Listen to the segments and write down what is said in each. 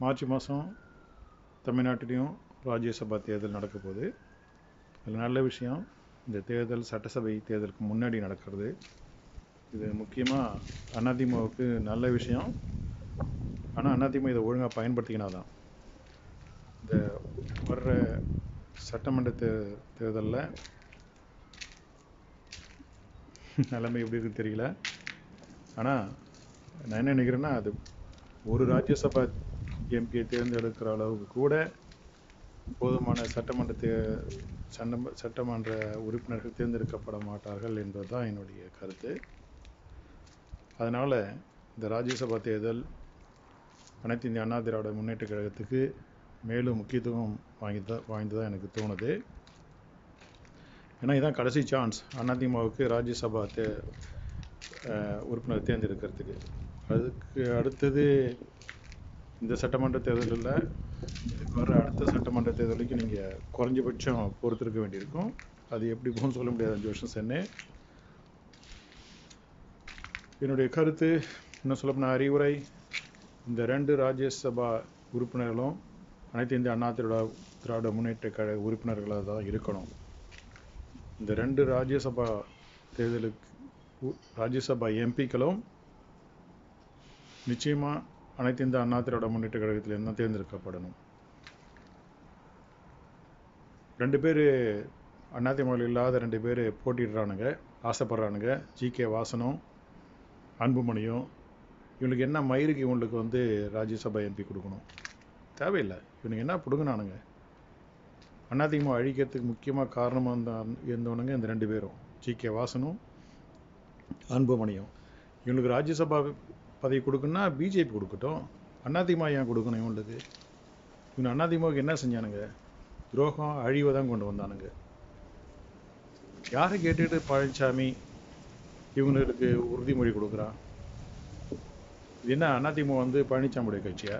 March மாதம் தமிழ்நாட்டிலையும் ராஜ்யசபா தேர்தல் நடக்க போகுது. அதில் நல்ல விஷயம் இந்த தேர்தல் சட்டசபை தேர்தலுக்கு முன்னாடி நடக்கிறது. இது முக்கியமாக அதிமுகவுக்கு நல்ல விஷயம். ஆனால் அதிமுக இதை ஒழுங்காக பயன்படுத்திக்கினா தான் இந்த வர்ற சட்டமன்ற தே தேர்தலில் நிலைமை எப்படி இருக்குன்னு தெரியல. ஆனால் நான் என்ன நினைக்கிறேன்னா அது ஒரு ராஜ்யசபா எம்பியை தேர்ந்தெடுக்கிற அளவுக்கு கூட போதுமான சட்டமன்ற தே சட்டம் சட்டமன்ற உறுப்பினர்கள் தேர்ந்தெடுக்கப்பட மாட்டார்கள் என்பது தான் என்னுடைய கருத்து. அதனால் இந்த ராஜ்யசபா தேர்தல் அனைத்து இந்திய அண்ணா திராவிட முன்னேற்ற கழகத்துக்கு மேலும் முக்கியத்துவம் வாங்கிதான் வாய்ந்ததாக எனக்கு தோணுது. ஏன்னா இதுதான் கடைசி சான்ஸ் அதிமுகவுக்கு ராஜ்யசபா தே உறுப்பினர் தேர்ந்தெடுக்கிறதுக்கு. அதுக்கு அடுத்தது இந்த சட்டமன்ற தேர்தலில் வர அடுத்த சட்டமன்ற தேர்தலுக்கு நீங்கள் குறைஞ்சபட்சம் பொறுத்திருக்க வேண்டியிருக்கும். அது எப்படி போகணும்னு சொல்ல முடியாது அஞ்சு வருஷம் சென்னே. என்னுடைய கருத்து இன்னும் சொல்லப்போனால் அறிவுரை இந்த ரெண்டு ராஜ்யசபா உறுப்பினர்களும் அனைத்து இந்திய அண்ணா திராவிட திராவிட முன்னேற்ற கழக உறுப்பினர்களாக தான் இருக்கணும். இந்த ரெண்டு ராஜ்யசபா தேர்தலுக்கு உ- ராஜ்யசபா எம்பிக்களும் நிச்சயமாக அனைத்து இந்த அண்ணா திராவிட முன்னேற்ற கழகத்திலிருந்து தான் தேர்ந்தெடுக்கப்படணும். ரெண்டு பேர் அதிமுகவில் இல்லாத ரெண்டு பேர் போட்டிடுறானுங்க ஆசைப்படுறானுங்க. ஜி கே வாசனும் அன்புமணியும் இவனுக்கு என்ன மயிருக்கு இவங்களுக்கு வந்து ராஜ்யசபா எம்பி கொடுக்கணும்? தேவையில்லை. இவனுக்கு என்ன பிடுங்கினானுங்க? அதிமுக அழிக்கிறதுக்கு முக்கியமாக காரணமாக இருந்த இருந்தவனுங்க இந்த ரெண்டு பேரும். ஜி கே வாசனும் அன்புமணியும். இவங்களுக்கு ராஜ்யசபா பதவி கொடுக்குன்னா பிஜேபி கொடுக்கட்டும். அதிமுக ஏன் கொடுக்கணும் இவங்களுக்கு இவன் அண்ணாதிமுக என்ன செஞ்சானுங்க? துரோகம் அழிவை தான் கொண்டு வந்தானுங்க. யாரை கேட்டுட்டு பழனிசாமி இவங்களுக்கு உறுதிமொழி கொடுக்குறான் இது என்ன அதிமுக வந்து பழனிசாமியுடைய கட்சியா?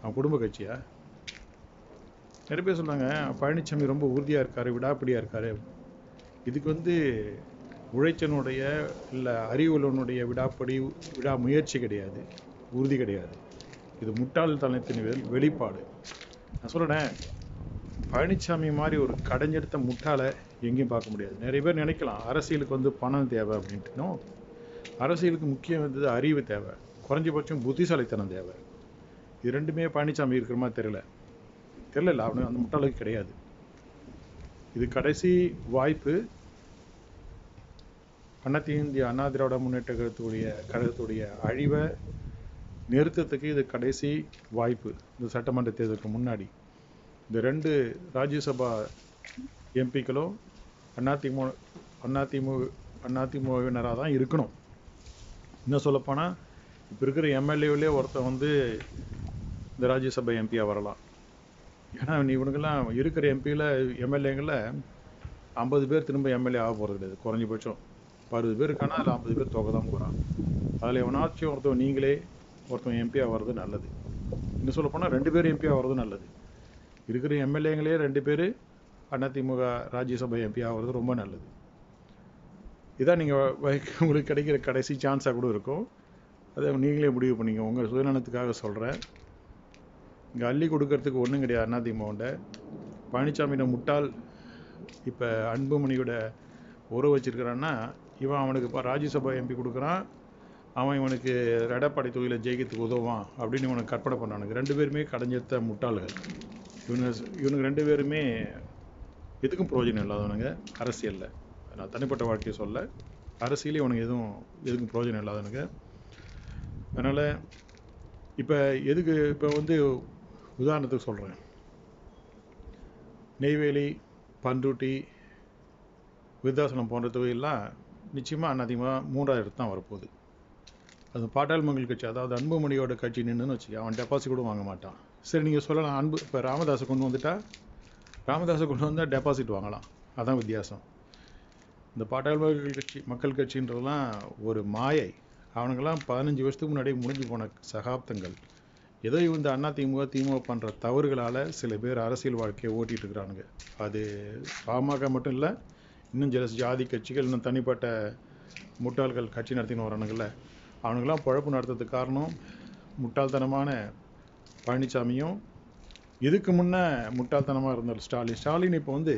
அவன் குடும்ப கட்சியா? நிறைய பேர் சொல்றாங்க பழனிசாமி ரொம்ப உறுதியாக இருக்காரு விடாப்பிடியாக இருக்காரு. இதுக்கு வந்து உழைச்சனுடைய இல்லை அறிவுலனுடைய விடாப்படி விடா முயற்சி கிடையாது உறுதி கிடையாது. இது முட்டாள்தனத்தின் வெளிப்பாடு. நான் சொல்கிறேன் பழனிசாமி மாதிரி ஒரு கடைஞ்செடுத்த முட்டாளை எங்கேயும் பார்க்க முடியாது. நிறைய பேர் நினைக்கலாம் அரசியலுக்கு வந்து பணம் தேவை அப்படின்ட்டு. அரசியலுக்கு முக்கியம் வந்தது அறிவு தேவை. குறைஞ்சபட்சம் புத்திசாலித்தனம் தேவை. இது ரெண்டுமே பழனிசாமி இருக்கிற மாதிரி தெரியல. தெரியல அவனு அந்த முட்டாளுக்கு கிடையாது. இது கடைசி வாய்ப்பு. அனைத்து இந்திய அண்ணா திராவிட முன்னேற்ற கழகத்துடைய கழகத்துடைய அழிவை நிறுத்தத்துக்கு இது கடைசி வாய்ப்பு. இந்த சட்டமன்ற தேர்தலுக்கு முன்னாடி. இந்த ரெண்டு ராஜ்யசபா எம்பிக்களும் அதிமுக அதிமுக அதிமுகவினராக தான் இருக்கணும். இன்னும் சொல்லப்போனால் இப்போ இருக்கிற எம்எல்ஏவிலே ஒருத்தன் வந்து இந்த ராஜ்யசபா எம்பியாக வரலாம். ஏன்னா இவனுக்கெல்லாம் இருக்கிற எம்பியில் எம்எல்ஏங்களில் ஐம்பது பேர் திரும்ப எம்எல்ஏ ஆக போகிறது கிடையாது. குறைஞ்சபட்சம். இப்போ அறுபது பேர் இருக்கானா? அதில் ஐம்பது பேர் தொகை தான் போகிறான் அதில் எவனாச்சும் ஒருத்தன் நீங்களே ஒருத்தன் எம்பி வர்றது நல்லது. இன்னும் சொல்லப்போனால் ரெண்டு பேர் எம்பி ஆகிறது நல்லது. இருக்கிற எம்எல்ஏங்களே ரெண்டு பேர் அதிமுக ராஜ்யசபா எம்பி ஆகிறது ரொம்ப நல்லது. இதான் நீங்கள் உங்களுக்கு கிடைக்கிற கடைசி சான்ஸாக கூட இருக்கும். அதை நீங்களே முடிவு பண்ணிங்க உங்கள் சுயநலத்துக்காக சொல்கிறேன் இங்கே அள்ளி கொடுக்கறதுக்கு ஒன்றும் கிடையாது அதிமுகண்ட பழனிசாமியோட முட்டாள் இப்போ அன்புமணியோட உறவு வச்சிருக்கிறான்னா இவன் அவனுக்கு இப்போ ராஜ்யசபா எம்பி கொடுக்குறான். அவன் இவனுக்கு எடப்பாடி தொகுதியில் ஜெயிக்கிறதுக்கு உதவுவான் அப்படின்னு இவனுக்கு கற்பனை பண்ணானுங்க. ரெண்டு பேருமே கடைஞ்சத்த முட்டாள்கள். இவனுங்க இவனுக்கு ரெண்டு பேருமே எதுக்கும் பிரயோஜனம் இல்லாதவனுங்க. அரசியலில். நான் தனிப்பட்ட வாழ்க்கையை சொல்ல அரசியலே இவனுக்கு எதுவும் எதுக்கும் பிரயோஜனம் இல்லாதவனுங்க. அதனால் இப்போ எதுக்கு இப்போ வந்து உதாரணத்துக்கு சொல்கிறேன் நெய்வேலி பண்ருட்டி விருத்தாசனம் போன்ற தொகையெல்லாம் நிச்சயமாக அதிகமாக மூன்றாவது இடத்து தான் வரப்போகுது. அது பாட்டாள் மங்கள் கட்சி அதாவது அன்புமணியோட கட்சி நின்றுன்னு வச்சுக்க அவன் டெபாசிட் கூட வாங்க மாட்டான். சரி நீங்கள் சொல்லலாம் அன்பு இப்போ ராமதாஸை கொண்டு வந்துட்டா? ராமதாஸை கொண்டு வந்தால் டெபாசிட் வாங்கலாம். அதான் வித்தியாசம். இந்த பாட்டாள் மக்கள் கட்சி மக்கள் கட்சின்றதெல்லாம் ஒரு மாயை. அவனுங்கெல்லாம் பதினஞ்சு வருஷத்துக்கு முன்னாடி முடிஞ்சு போன சகாப்தங்கள். ஏதோ இந்த அண்ணா திமுக திமுக பண்ணுற தவறுகளால் சில பேர் அரசியல் வாழ்க்கையை ஓட்டிகிட்டு இருக்கிறானுங்க. அது பாமக மட்டும் இல்லை இன்னும் சில ஜாதி கட்சிகள் இன்னும் தனிப்பட்ட முட்டாள்கள் கட்சி நடத்தின்னு வரானுங்கள அவனுங்கெல்லாம் பழப்பு நடத்துறதுக்கு காரணம் முட்டாள்தனமான பழனிசாமியும் இதுக்கு முன்னே முட்டாள்தனமாக இருந்தார் ஸ்டாலின். ஸ்டாலின் இப்போ வந்து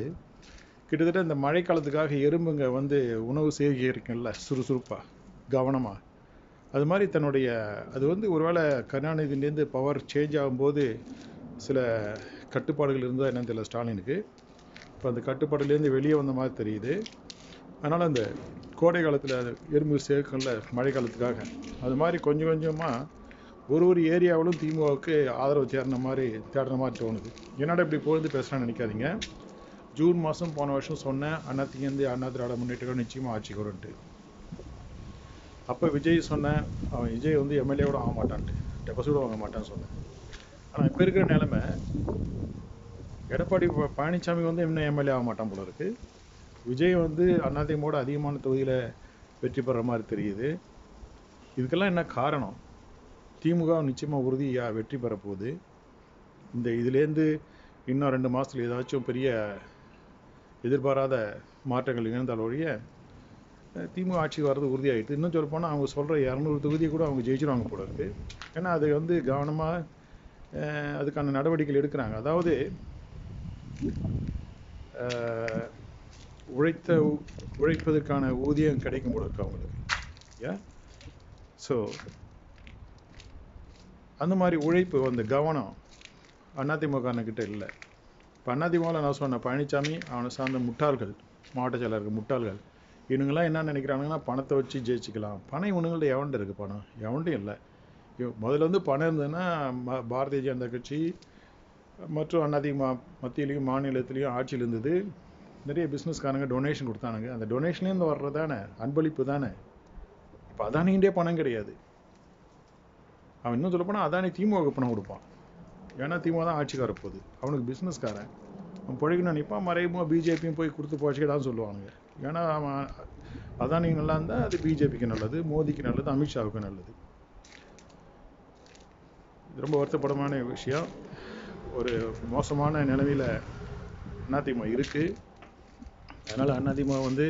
கிட்டத்தட்ட இந்த மழைக்காலத்துக்காக எறும்புங்க வந்து உணவு சேகரிக்கும்ல சுறுசுறுப்பாக கவனமாக அது மாதிரி தன்னுடைய அது வந்து ஒருவேளை கருணாநிதியிலேருந்து பவர் சேஞ்ச் ஆகும்போது சில கட்டுப்பாடுகள் இருந்தால் என்னன்னு தெரியல ஸ்டாலினுக்கு. இப்போ அந்த கட்டுப்பாடுலேருந்து வெளியே வந்த மாதிரி தெரியுது. அதனால் அந்த கோடை காலத்தில் எறும்பு சேர்க்கல மழை காலத்துக்காக. அது மாதிரி கொஞ்சம் கொஞ்சமாக ஒரு ஒரு ஏரியாவிலும் திமுகவுக்கு ஆதரவு தேடின மாதிரி தேடுற மாதிரி தோணுது. என்னடா இப்படி பொழுது பேசுகிறான்னு நினைக்காதீங்க. ஜூன் மாதம் போன வருஷம் சொன்னேன் அண்ணாத்திங்கேருந்து அண்ணா திராவிட முன்னேற்றம் நிச்சயமாக ஆட்சிக்கு வரும்ன்ட்டு. அப்போ விஜய் சொன்னேன் அவன் விஜய் வந்து எம்எல்ஏவோட ஆக மாட்டான்ட்டு. டெபாசிட் வாங்க மாட்டான்னு சொன்னேன். ஆனால் இப்போ இருக்கிற நிலைமை எடப்பாடி பழனிசாமி வந்து இன்னும் எம்எல்ஏ ஆக மாட்டான் போல இருக்கு. விஜய் வந்து அதிமுக அதிகமான தொகுதியில் வெற்றி பெற மாதிரி தெரியுது. இதுக்கெல்லாம் என்ன காரணம்? திமுக நிச்சயமாக உறுதியாக வெற்றி பெற போகுது. இந்த இதுலேருந்து இன்னும் ரெண்டு மாதத்துல ஏதாச்சும் பெரிய எதிர்பாராத மாற்றங்கள் நிகழ்ந்தால் ஒழிய திமுக ஆட்சி வர்றது உறுதியாயிட்டு இன்னும் சொல்லப்போனால் அவங்க சொல்கிற இரநூறு தொகுதியை கூட அவங்க ஜெயிச்சிருவாங்க போல இருக்குது ஏன்னா அது வந்து கவனமாக அதுக்கான நடவடிக்கைகள் எடுக்கிறாங்க. அதாவது உழைத்த உழைப்பதற்கான ஊதியம் கிடைக்கும் போல இருக்கு அவங்களுக்கு ஸோ அந்த மாதிரி உழைப்பு அந்த கவனம். அதிமுக கிட்ட இல்லை. இப்போ அதிமுகவில் நான் சொன்னேன் பழனிசாமி அவனை சார்ந்த முட்டாள்கள் மாவட்ட செயலாளர்கள் முட்டாள்கள். இவனுங்களாம் என்ன நினைக்கிறானுங்கன்னா பணத்தை வச்சு ஜெயிச்சுக்கலாம். பணம் இவனுங்கள்ட்ட எவன்ட்டு இருக்குது பணம்? எவன்ட்டும் இல்லை. முதல்ல வந்து பணம் இருந்ததுன்னா பாரதிய ஜனதா கட்சி மற்றும் அதிமுக மத்தியிலையும் மாநிலத்திலையும் ஆட்சியில் இருந்தது. நிறைய பிஸ்னஸ்காரங்க டொனேஷன் கொடுத்தானுங்க. அந்த டொனேஷன்லேருந்து வர்றதானே? அன்பளிப்பு தானே? இப்போ அதானிகிட்டே பணம் கிடையாது. அவன் இன்னும் சொல்லப்போனால் அதானி திமுக பணம் கொடுப்பான். ஏன்னா திமுக தான் ஆட்சிக்கு வரப்போகுது அவனுக்கு பிஸ்னஸ்காரன் அவன் பிழைக்கணும் நினைப்பான் மறைமுக பிஜேபியும் போய் கொடுத்து போச்சுக்கடான்னு சொல்லுவானுங்க. ஏன்னா அவன் அதானி நல்லா இருந்தால் அது பிஜேபிக்கு நல்லது மோடிக்கு நல்லது அமித்ஷாவுக்கு நல்லது. இது ரொம்ப வருத்தப்படமான விஷயம். ஒரு மோசமான நிலைமையில் அதிமுக இருக்குது அதனால் அதிமுக வந்து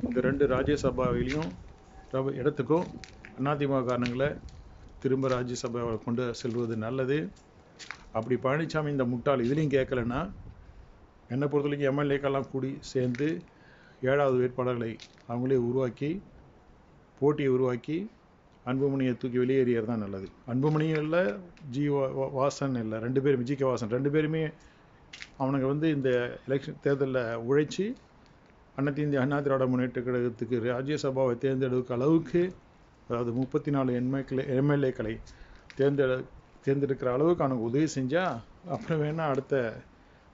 இந்த ரெண்டு ராஜ்யசபாவிலையும் இடத்துக்கும் அதிமுக காரணங்களை திரும்ப ராஜ்யசபாவை கொண்டு செல்வது நல்லது. அப்படி பழனிசாமி இந்த முட்டாள் இதுலேயும் கேட்கலன்னா என்னை பொறுத்த வரைக்கும் எம்எல்ஏக்கெல்லாம் கூடி சேர்ந்து ஏழாவது வேட்பாளர்களை அவங்களே உருவாக்கி போட்டியை உருவாக்கி அன்புமணியை தூக்கி வெளியேறியது தான் நல்லது. அன்புமணியும் இல்லை ஜி வா- வாசன் இல்லை. ரெண்டு பேரும் ஜி கே வாசன். ரெண்டு பேருமே அவனுங்க வந்து இந்த எலெக்ஷன் தேர்தலில் உழைச்சி அனைத்து இந்திய அண்ணா திராவிட முன்னேற்ற கழகத்துக்கு ராஜ்யசபாவை தேர்ந்தெடுக்க அளவுக்கு அதாவது முப்பத்தி நாலு எம்எல்ஏக்களை எம்எல்ஏக்களை தேர்ந்தெடு தேர்ந்தெடுக்கிற அளவுக்கு அவனுக்கு உதவி செஞ்சால் அப்புறம் வேணால் அடுத்த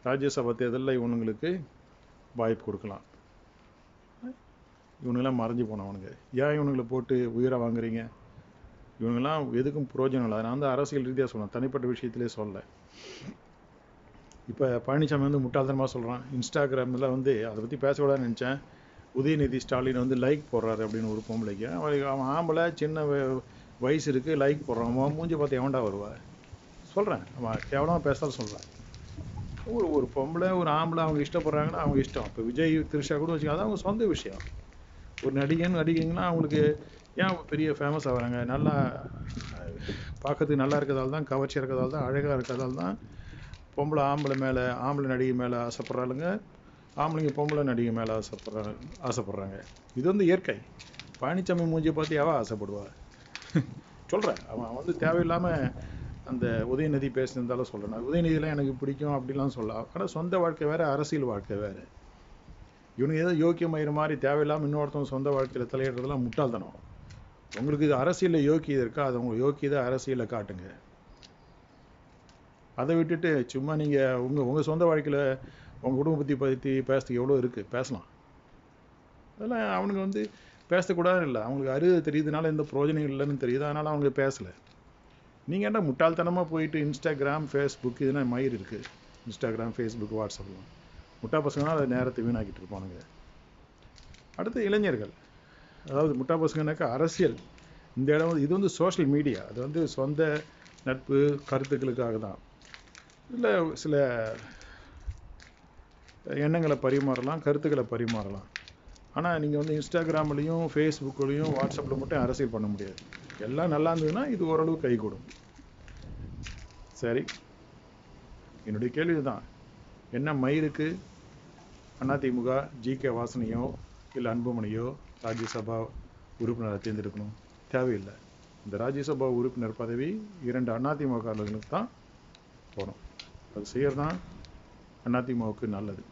ராஜ்யசபா தேர்தலில் இவனுங்களுக்கு வாய்ப்பு கொடுக்கலாம். இவனுங்களாம் மறைஞ்சு போனவனுங்க. ஏன் இவனுங்களை போட்டு உயிரை வாங்குறீங்க? இவங்கெல்லாம் எதுக்கும் பிரயோஜனம் இல்லை. நான் வந்து அரசியல் ரீதியாக சொன்னேன் தனிப்பட்ட விஷயத்திலே சொல்லலை. இப்போ பழனிசாமி வந்து முட்டாள்தனமாக சொல்கிறான் இன்ஸ்டாகிராமில் வந்து அதை பற்றி பேசக்கூடாதுன்னு நினச்சேன். உதயநிதி ஸ்டாலின் வந்து லைக் போடுறாரு அப்படின்னு ஒரு பொம்பளைக்கு. அவனுக்கு அவன் ஆம்பளை சின்ன வ- வயசு இருக்குது லைக் போடுறான். அவன் மூஞ்சி பார்த்து எவன்டா வருவா? சொல்கிறேன் அவன் கேவலமாக பேசாத சொல்கிறேன் ஒரு ஒரு பொம்பளை ஒரு ஆம்பளை அவங்க இஷ்டப்படுறாங்கன்னா அவங்க இஷ்டம். இப்போ விஜய் திருஷா கூட வச்சுக்கோங்க அது அவங்க சொந்த விஷயம். ஒரு நடிகன் நடிகைங்கன்னா அவங்களுக்கு ஏன் பெரிய ஃபேமஸ் ஆகுறாங்க? நல்லா பார்க்கறதுக்கு நல்லா இருக்கிறதால தான் கவர்ச்சியாக இருக்கிறதால தான் அழகாக இருக்கிறதால தான் பொம்பளை ஆம்பளை மேலே ஆம்பளை நடிகை மேலே ஆசைப்படுறாளுங்க. ஆம்பளைங்க பொம்பளை நடிகை மேலே ஆசைப்படுறாங்க ஆசைப்படுறாங்க. இது வந்து இயற்கை. பழனிசாமி மூஞ்சியை பார்த்து எவ ஆசைப்படுவா? சொல்கிறேன் அவன் வந்து தேவையில்லாமல் அந்த உதயநிதி பேசினதால சொல்கிறேன் உதயநிதியெலாம் எனக்கு பிடிக்கும் அப்படிலாம் சொல்லலாம் ஆனால் சொந்த வாழ்க்கை வேறு அரசியல் வாழ்க்கை வேறு. இவனுக்கு ஏதோ யோக்கியமாயிர மாதிரி தேவையில்லாமல் இன்னொருத்தவங்க சொந்த வாழ்க்கையில் தலையிடுறதுலாம் முட்டாள்தனம். உங்களுக்கு இது அரசியலில் யோக்கியது இருக்கா? அது உங்கள் யோக்கியதை அரசியலில் காட்டுங்க. அதை விட்டுட்டு சும்மா நீங்கள் உங்கள் உங்கள் சொந்த வாழ்க்கையில் உங்கள் குடும்பத்தை பற்றி பேசுறதுக்கு எவ்வளோ இருக்குது பேசலாம். அதெல்லாம் அவனுக்கு வந்து பேசக்கூடாதுன்னு இல்லை. அவங்களுக்கு அறிவு தெரியுதுனால எந்த பிரோஜனம் இல்லைன்னு தெரியுது. அதனால் அவங்க பேசலை. நீங்கள் என்ன முட்டாள்தனமாக போயிட்டு இன்ஸ்டாகிராம் ஃபேஸ்புக் இதுனா மயிர் இருக்குது இன்ஸ்டாகிராம் ஃபேஸ்புக் வாட்ஸ்அப்லாம் முட்டா பசங்கன்னா அதை நேரத்தை வீணாக்கிட்டு இருப்பானுங்க. அடுத்து இளைஞர்கள். அதாவது முட்டா பசங்கனாக்கா அரசியல். இந்த இடம் வந்து- இது வந்து சோஷியல் மீடியா அது வந்து சொந்த நட்பு கருத்துக்களுக்காக தான். இல்லை சில எண்ணங்களை பரிமாறலாம் கருத்துக்களை பரிமாறலாம். ஆனால் நீங்கள் வந்து இன்ஸ்டாகிராம்லேயும் ஃபேஸ்புக்லேயும் வாட்ஸ்அப்பில் மட்டும் அரசியல் பண்ண முடியாது. எல்லாம் நல்லா இருந்ததுன்னா இது ஓரளவு கைகூடும். சரி. என்னுடைய கேள்வி தான் என்ன மயிருக்கு அதிமுக ஜி கே வாசனையோ இல்லை அன்புமணியோ ராஜ்யசபா உறுப்பினரை தேர்ந்தெடுக்கணும்? தேவையில்லை. இந்த ராஜ்யசபா உறுப்பினர் பதவி இரண்டு அதிமுகர்களுக்கு தான் போகணும். அது செய்யறது தான் அதிமுகவுக்கு நல்லது.